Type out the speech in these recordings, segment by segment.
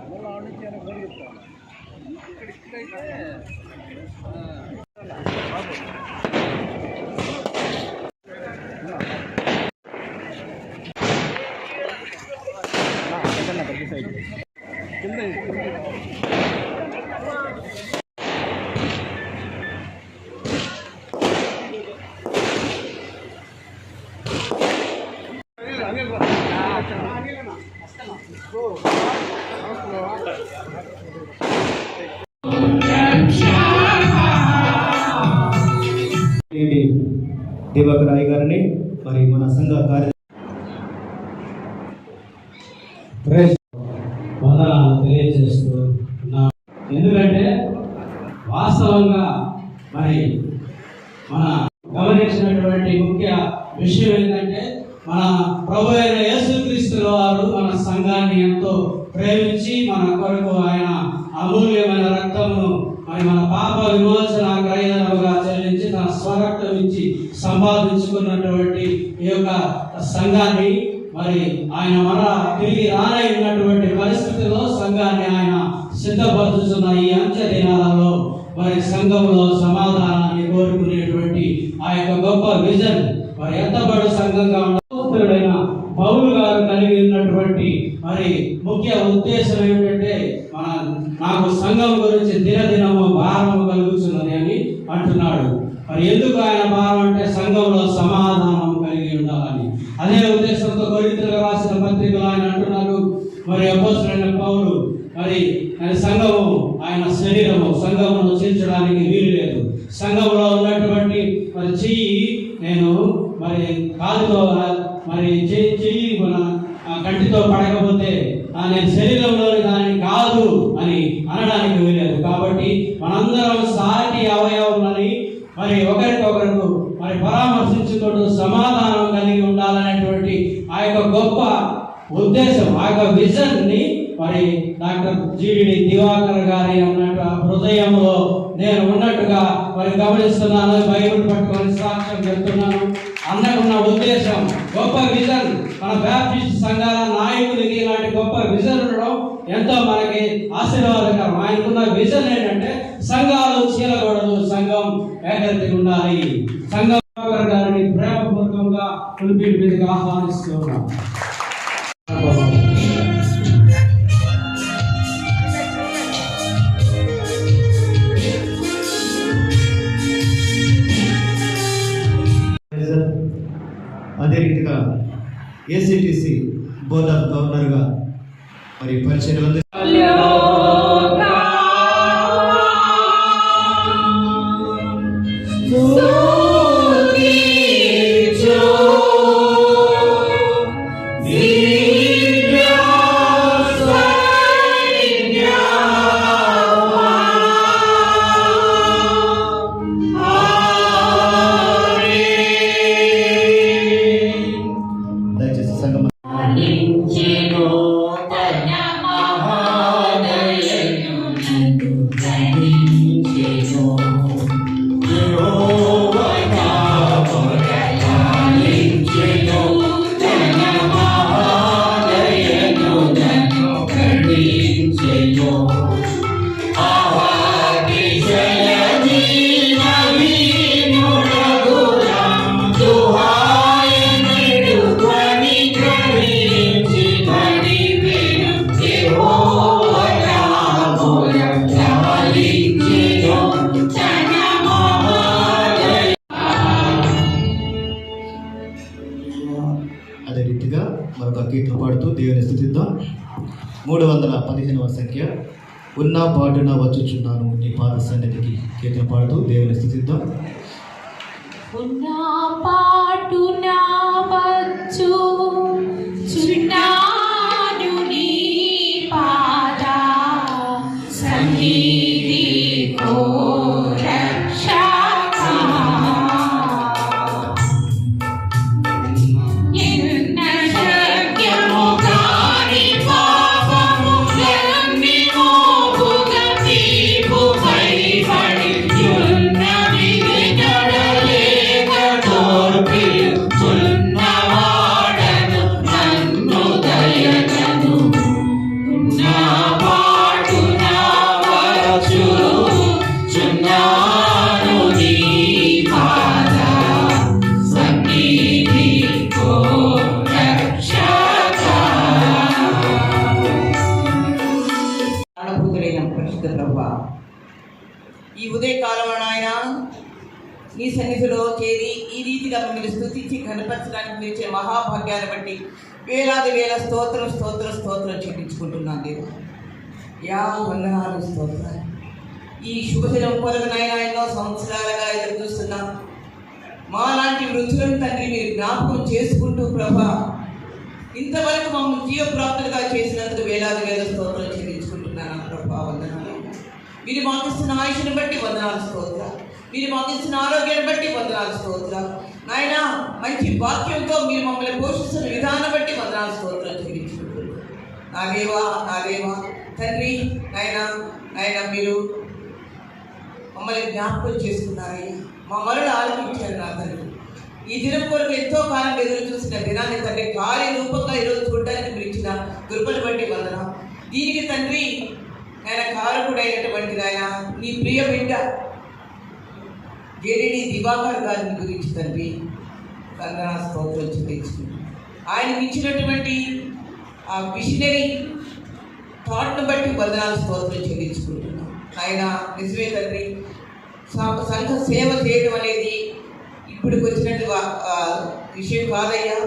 அதெல்லாம் அனுப்பிச்சு எனக்கு சொல்லியிருக்காங்க దివాకర్ రాయ్ గారిని మరి మన సంఘ కార్య ప్రేస్ వందనాలు తెలియజేస్తూ ఉన్నా ఎందుకంటే వాస్తవంగా మరి మన గమనించినటువంటి ముఖ్య విషయం ఏంటంటే మన ప్రభు అయిన యేసుక్రీస్తు వారు మన సంఘాన్ని ఎంతో ప్రేమించి మన కొరకు ఆయన అమూల్యమైన రక్తమును మరి మన పాప విమోచన గ్రహణముగా చెల్లించి తన స్వరక్తం ఇచ్చి సంపాదించుకున్నటువంటి ఈ యొక్క సంఘాన్ని మరి ఆయన మన తిరిగి అయినటువంటి పరిస్థితిలో సంఘాన్ని ఆయన సిద్ధపరుచుతున్న ఈ అంత్య దినాలలో మరి సంఘంలో సమాధానాన్ని కోరుకునేటువంటి ఆ యొక్క గొప్ప విజన్ మరి ఎంతబడి సంఘంగా ఉన్నతుడైన పౌలు గారు కలిగి ఉన్నటువంటి మరి ముఖ్య ఉద్దేశం ఏమిటంటే మన నాకు సంఘం గురించి దినదినము భారము కలుగుతున్నది అని అంటున్నాడు మరి ఎందుకు ఆయన భారం అంటే సంఘంలో సమాధానం కలిగి ఉండాలని అదే ఉద్దేశంతో కొరింతలకు రాసిన పత్రికలు ఆయన అంటున్నారు మరి అపోసరైన పౌలు మరి ఆయన సంఘము ఆయన శరీరము సంఘమును చీల్చడానికి వీలు లేదు సంఘంలో ఉన్నటువంటి మరి చెయ్యి నేను మరి కాలుతో మరి చెయ్యి మన కంటితో పడకపోతే నేను శరీరంలోని దానిని కాదు అని అనడానికి వీలేదు. కాబట్టి మనందరం సాటి అవయవములని మరి ఒకరికొకరు మరి పరామర్శించుకుంటూ సమాధానం కలిగి ఉండాలనేటువంటి ఆ యొక్క గొప్ప ఉద్దేశం ఆ యొక్క విజన్ని మరి డాక్టర్ జీడి దివాకర్ గారి అన్నట్టు ఆ హృదయంలో నేను ఉన్నట్టుగా మరి గమనిస్తున్నాను బైబిల్ పట్టుకొని సాక్ష్యం చెప్తున్నాను. అన్నకున్న ఉద్దేశం గొప్ప విజన్. మన బ్యాప్టిస్ట్ సంఘాల నాయకుడికి ఇలాంటి గొప్ప విజన్ ఉండడం ఎంతో మనకి ఆశీర్వాదకరం. ఆయనకున్న విజన్ ఏంటంటే సంఘాలు చీలకూడదు సంఘం ఏకత్రి ఉండాలి. సంఘం పదిహేనవ సంఖ్య ఉన్నా పాటున వచ్చుచున్నాను. నీ పాద సన్నిధికి కీర్తన పాడుతూ దేవుని స్థుతిద్దాం. ఉన్నా సన్నిధిలో చేరి ఈ రీతిగా మీరు స్థుతించి కనపరచడానికి మీరు ఇచ్చే మహాభాగ్యాన్ని బట్టి వేలాది వేల స్తోత్రం స్తోత్రం స్తోత్రం చెల్లించుకుంటున్నాను దేవా యా వందనాలు స్తోత్రాలు. ఈ శుభదినం కొరకు ఎన్నో సంవత్సరాలుగా ఎదురు చూస్తున్నాం మాలాంటి వృద్ధులను తండ్రి మీరు జ్ఞాపకం చేసుకుంటూ ప్రభా ఇంతవరకు మమ్మల్ని జీవప్రాప్తులుగా చేసినందుకు వేలాది వేల స్తోత్రం మీరు మాకు ఇస్తున్న బట్టి వందనాలు స్తోత్ర మీరు మాకు ఇస్తున్న ఆరోగ్యాన్ని బట్టి వందనాలు స్తోత్ర నాయన మంచి వాక్యంతో మీరు మమ్మల్ని పోషిస్తున్న విధానం బట్టి వందనాలు స్తోత్రం చెల్లించుకుంటున్నాను నాదేవా నాదేవా తండ్రి నాయన నాయన మీరు మమ్మల్ని జ్ఞాపకం చేసుకున్నారయ్యా. మా మరణ ఆలోచించారు నా తండ్రి ఈ దినం కొరకు ఎంతో కాలం ఎదురు చూసిన దినాన్ని తండ్రి కార్యరూపంగా ఈరోజు చూడడానికి మీరు ఇచ్చిన కృపను బట్టి వందన దీనికి తండ్రి ఆయన కారకుడైనటువంటి ఆయన నీ ప్రియ బిడ్డ గెరిడి దివాకర్ గారిని గురించి తండ్రి వందన స్తోత్రం చెల్లించుకుంటున్నాను ఆయనకి ఇచ్చినటువంటి ఆ మిషనరీ థాట్ను బట్టి వందనాలు స్తోత్రం చెల్లించుకుంటున్నాం. ఆయన నిజమే తండ్రి సా- సంఘ సేవ చేయడం అనేది ఇప్పటికి వచ్చినట్టు విషయం కాదయ్యా.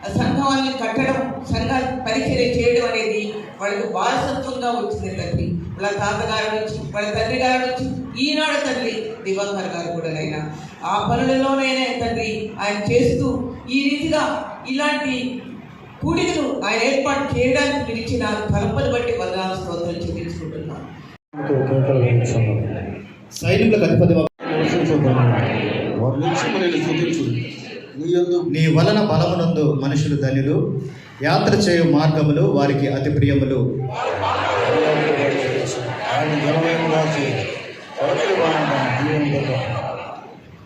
ఆ సంఘాన్ని కట్టడం సంఘ పరిచర్య చేయడం అనేది వాళ్ళకి వారసత్వంగా వచ్చింది తండ్రి వాళ్ళ తాతగారి నుంచి వాళ్ళ తండ్రి గారి నుంచి ఈనాడు తండ్రి దివాకర్ గారు కూడా అయినా ఆ పనులలోనైనా తండ్రి ఆయన చేస్తూ ఈ రీతిగా ఇలాంటి కూడికను ఆయన ఏర్పాటు చేయడానికి పిలిచిన కల్పను బట్టి వందనాలు స్తోత్రం చెల్లించుకుంటున్నాను సైనికులకు అధిపతి స్థుతించు నీ యందు నీ వలన బలమునందు మనుషులు ధనులు యాత్ర చేయు మార్గములు వారికి అతి ప్రియములు.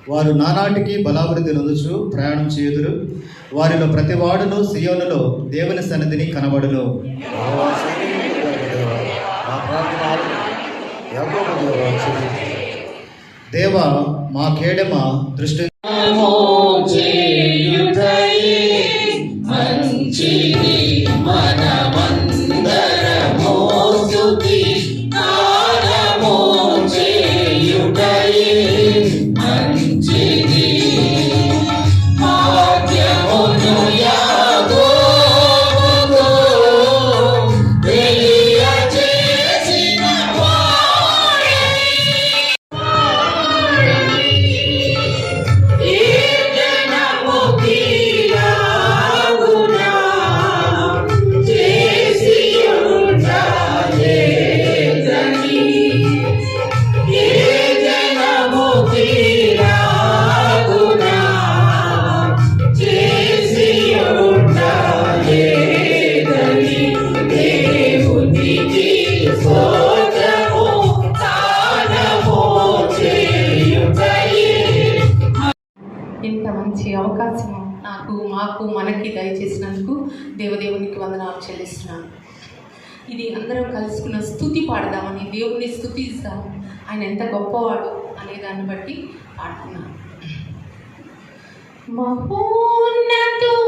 వారు నానాటికి బలాభివృద్ధి నొందుచు ప్రయాణం చేయుదురు. వారిలో ప్రతి వాడును సియోనులో దేవుని సన్నిధిని కనబడును. దేవా దేవ మా కేడమ దృష్టి స్థుతి పాడదామని దేవుని స్థుతిస్తాం ఆయన ఎంత గొప్పవాడు అనే దాన్ని బట్టి పాడుతున్నాను. మహోన్నతుడా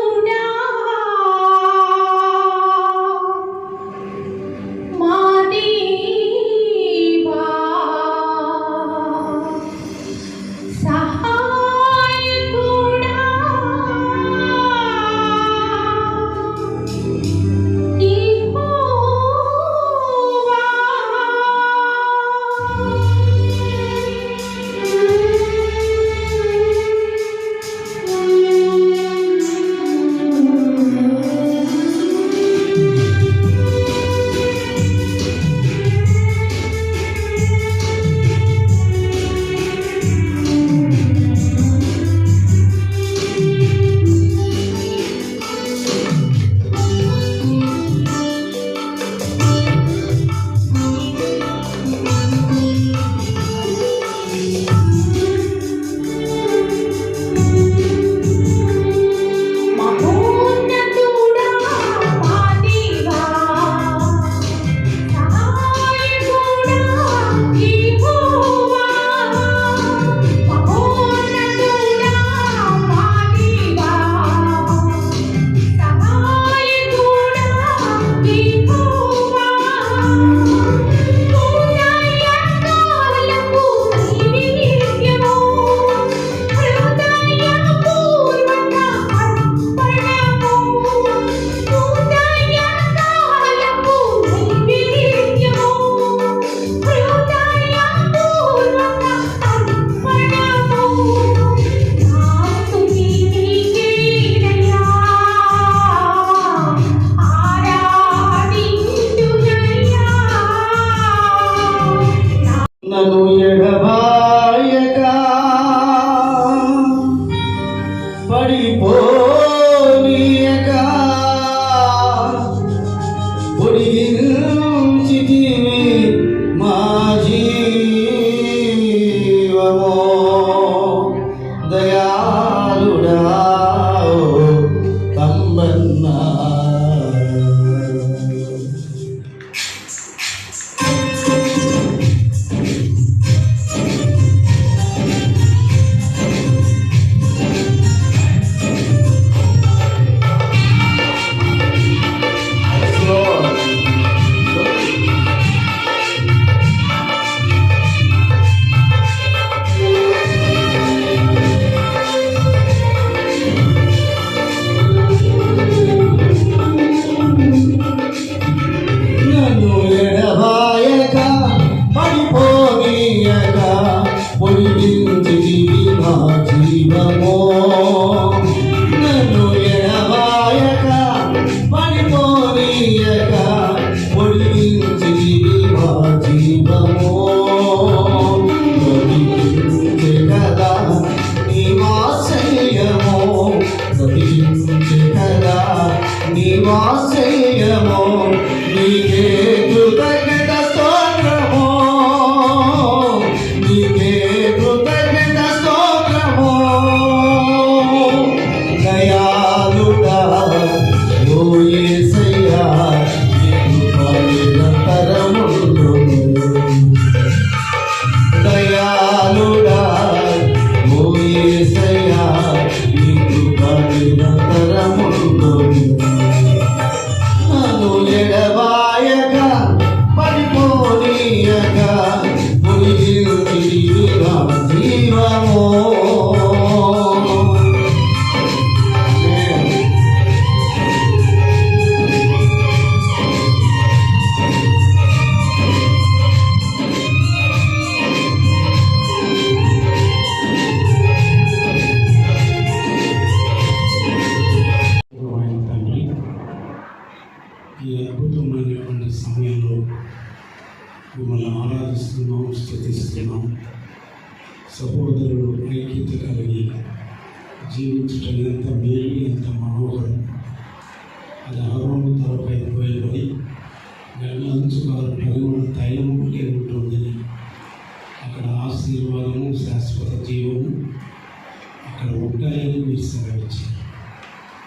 అక్కడ మీరు సెలవిచ్చారు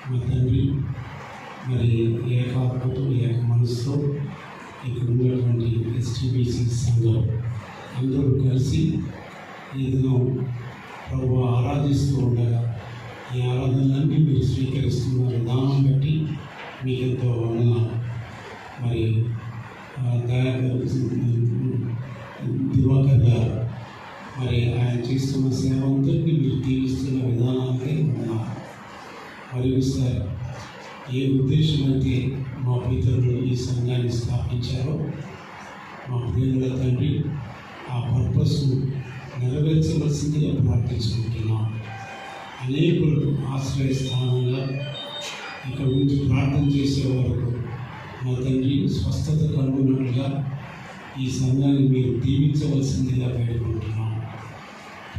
మా తండ్రి మరి ఏకాత్మతో ఏక మనసుతో ఇక్కడ ఉన్నటువంటి ఎస్టీబీసీ సంఘం అందరూ కలిసి ఈ దినం ప్రభు ఆరాధిస్తూ ఉండగా ఈ ఆరాధనలన్నీ మీరు స్వీకరిస్తున్న విధానం బట్టి మీకు ఎంతో వందనాలు. మరి దయాకర్ దివాకర్ గారు మరి ఆయన చేస్తున్న సేవ మీరు దీవిస్తున్న విధానాలకే ఉన్నారు మరియు సార్ ఏ ఉద్దేశం అయితే మా పితరులు ఈ సంఘాన్ని స్థాపించారో మా ప్రియుల తండ్రి ఆ పర్పస్ నెరవేర్చవలసిందిగా ప్రార్థించుకుంటున్నాం. అనేకులకు ఆశ్రయ స్థానంగా ఇక్కడ నుంచి ప్రార్థన చేసే వరకు మా తండ్రి స్వస్థత కనుగొన్నట్లుగా ఈ సంఘాన్ని మీరు దీవించవలసిందిగా వేడుకుంటున్నాం.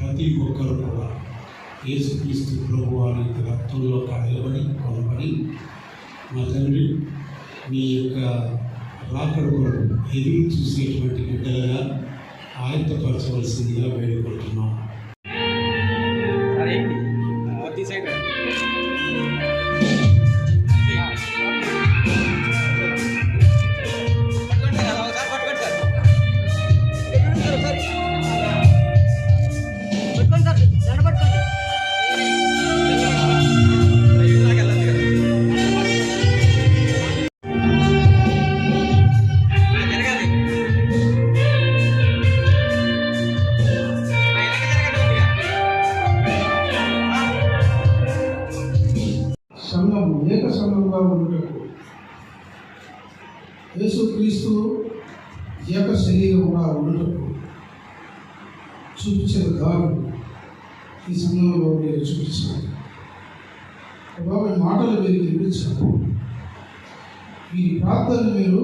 ప్రతి ఒక్కరు కూడా యేసుక్రీస్తు ప్రభు వారి యొక్క రక్తంలో కడగబడి కొనబడి మా తండ్రి మీ యొక్క రాకడ కొరకు ఎదురు చూసేటువంటి బిడ్డలుగా ఆయత్తపరచవలసిందిగా వేడుకుంటున్నాం. ఈ సంఘంలో మీరు చూపించారు బాబు మాటలు మీరు వినిపించారు మీ ప్రార్థన మీరు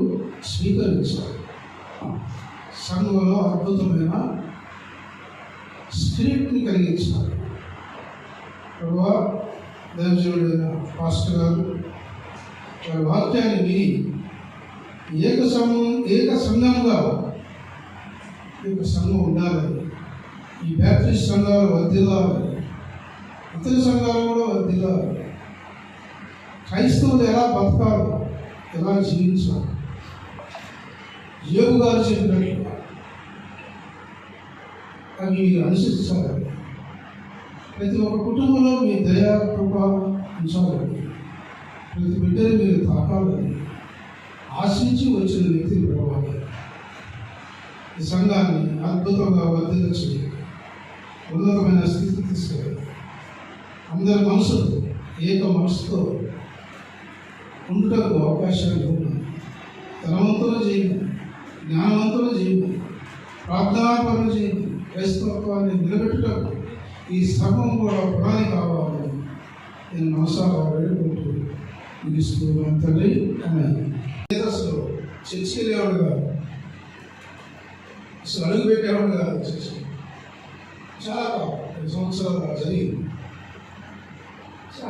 స్వీకరించారు సంఘంలో అద్భుతమైన స్పిరిట్ని కలిగించారు ప్రభా దైవజనుడైన పాస్టర్ గారు వారి వాక్యాన్ని విని ఏక సంఘం ఏక సంఘంగా ఈ యొక్క సంఘం ఉండాలని ఈ బ్యాప్టిస్ట్ సంఘాలు వర్ధిల్లాలని ఇతర సంఘాలు కూడా వర్ధిల్లాలని క్రైస్తవులు ఎలా బతకాలి ఎలా జీవించాలి. యోగు గారు చెప్పినట్టు. అవి మీరు అనుసరించాలని ప్రతి ఒక్క కుటుంబంలో మీ దయా కృప ఉంచాలని ప్రతి బిడ్డని మీరు తాకాలని ఆశించి వచ్చిన వ్యక్తిని పోవాలి ఈ సంఘాన్ని అద్భుతంగా వర్ధిల్ల చేయాలి ఉన్నతమైన స్థితికి తీసుకెళ్ళారు అందరి మనసులు ఏక మనసుతో ఉండటకు అవకాశాలు ఉన్నాయి. ధనవంతులు చేయండి జ్ఞానవంతులు చేయండి ప్రార్థనాపరులు చేయండి క్రైస్తవత్వాన్ని నిలబెట్టడం ఈ సర్వం కూడా పునాది కావాలని నేను మనసారా వేడుకుంటూ ముగిస్తూ తండ్రి అనే అసలు చర్చి వెళ్ళేవాడు కాదు. అసలు అడుగు పెట్టేవాడు కాదు చర్చి. చాలా కొన్ని సంవత్సరాలు జరిగింది.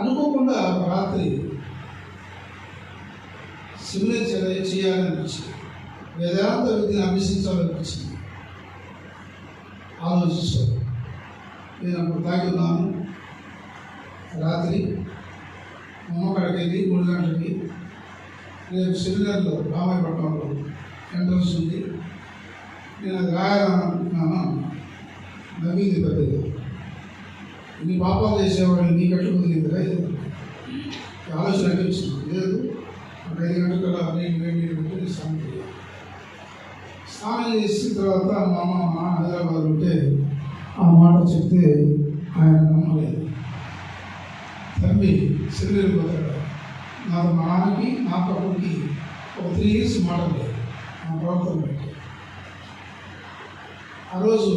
అనుకోకుండా రాత్రి సిమిలర్ చేయాలనిపించింది. వేదాంత విద్యను అభ్యసించాలనిపించింది. ఆలోచిస్తాను నేను అప్పుడు తాగి ఉన్నాను. రాత్రి అమ్మకాడికి వెళ్ళి మూడు గంటలకి రేపు సెమినార్లో రామాయపట్నంలో ఎంట్రన్స్ ఉంది. నేను అది రాయాలనుకుంటున్నాను. నవ్వింది పెద్దది. ఇన్ని పాపాలు చేసేవాడిని నీ ఎట్లా కుదిరిందిరా ఇది? ఆలోచన అనిపించింది లేదు ఒక ఐదు గంటల నేను వేడి నీళ్ళు స్నానం చేయాలి. స్నానం చేసిన తర్వాత మా అమ్మ మా నాన్న హైదరాబాద్ ఉంటే ఆ మాట చెప్తే ఆయన నమ్మలేదు. తండ్రి శరీరం పోతాడు నాకు మా నాన్నకి నా తమ్ముడికి ఒక త్రీ ఇయర్స్ మాట లేదు మా ప్రవర్తన పెట్టి ఆ రోజు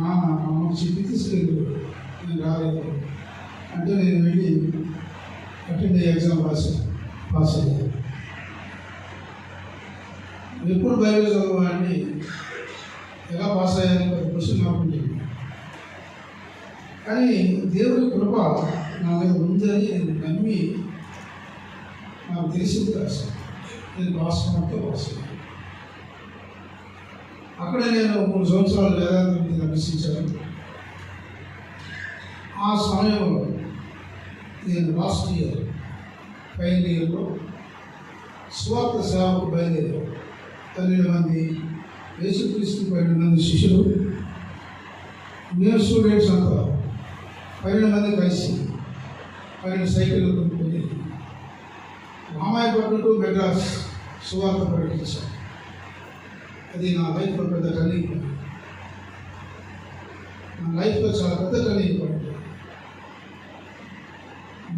నాన్న మా అమ్మకి నేను రాలేదు. అంటే నేను వెళ్ళి అటెండ్ అయ్యే ఎగ్జామ్ రాశాను పాస్ అయ్యాను ఎప్పుడు బయలు చదవాలని ఎలా పాస్ అయ్యాలని ఒక క్వశ్చన్ మార్క్ కానీ దేవుడి కృప నా మీద ఉందని నేను నమ్మి నాకు తెలిసింది రాశాను. నేను పాస్ మార్క్తో పాస్ అయ్యాను అక్కడే నేను మూడు సంవత్సరాలు వేదాంత విద్యను అభ్యసించాను. ఆ సమయంలో నేను లాస్ట్ ఇయర్ ఫైనల్ ఇయర్లో స్వార్థ సేవకు బయలుదేరాను. పన్నెండు మంది యేసుక్రీస్తు పన్నెండు మంది శిష్యులు మేము స్టూడెంట్స్ అంతా పన్నెండు మంది కలిసి పన్నెండు సైకిళ్ళు కొనుక్కొని రామాయపట్నం టు మెడ్రాస్ సువార్త ప్రకటించాను అది నా లైఫ్లో పెద్ద టర్నింగ్ పాయింట్ నా లైఫ్లో చాలా పెద్ద టర్నింగ్ పాయింట్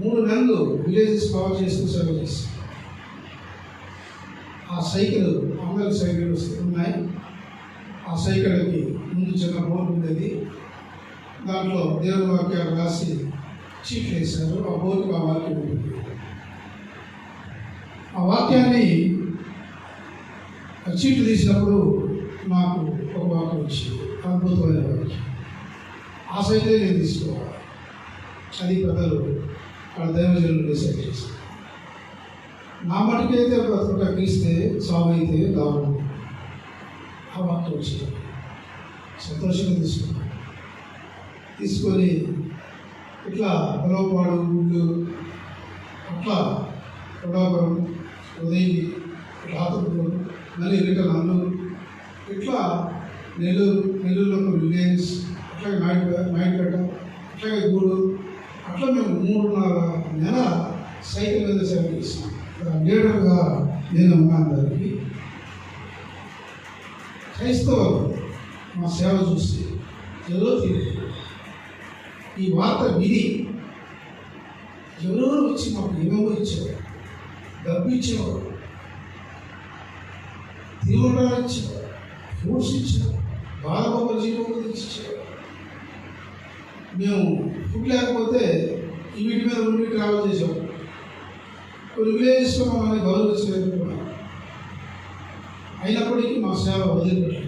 మూడు నెలలు విలేజెస్ కవర్ చేస్తూ సేవ చేసి ఆ సైకిల్ అందరి సైకిల్ ఉన్నాయి ఆ సైకిల్కి ముందు చిన్న బోర్డు ఉండేది. దాంట్లో దేవుని వాక్యాలు రాసి చీఫ్ వేశారు ఆ బోర్డుకి ఆ వాక్యం ఉంటుంది. ఆ వాక్యాన్ని చీట్లు తీసినప్పుడు నాకు ఒక వాక్యం వచ్చింది. అద్భుతమైన వాక్యం ఆ సైకిల్ నేను తీసుకోవాలి. అది పెద్దలు వాళ్ళ దైవజనులు డిసైడ్ చేశారు. నా మటుకైతే బ్రతుక తగ్గిస్తే సాగు అయితే దారుణం. ఆ వాక్యం వచ్చింది. సంతోషంగా తీసుకున్నాను. తీసుకొని ఇట్లా పొలపాడు గుళ్ళు అట్లా కొడాపురం ఉదయం రాతపురం మళ్ళీ ఎన్నికల అన్నూరు ఇట్లా నెల్లూరు నెల్లూరులో కొన్ని విలేజ్ అట్లాగే నాయుడుపేట నాయుడుపేట అట్లాగే గూడూరు అట్లా మేము మూడున్నర నెల సైకిల్ మీద సేవ చేస్తాం లీడర్గా నేను ఉన్నాను దానికి క్రైస్తవులు మా సేవ చూసి ఎవరో తెలియదు. ఈ వార్త విని ఎవరెవరు వచ్చి మాకు ఏమేమో ఇచ్చేవారు డబ్బు ఇచ్చేవారు. తిరుమల ఇచ్చేవారు ఫ్రూట్స్ ఇచ్చేవారు జీవం జీవనం మేము ఫుడ్ లేకపోతే ఈ వీటి మీద ఉండి ట్రావెల్ చేసాం కొన్ని విలేజెస్లో మమ్మల్ని గౌరవించలేదు. అయినప్పటికీ మా సేవ వదిలిపెట్టలేదు.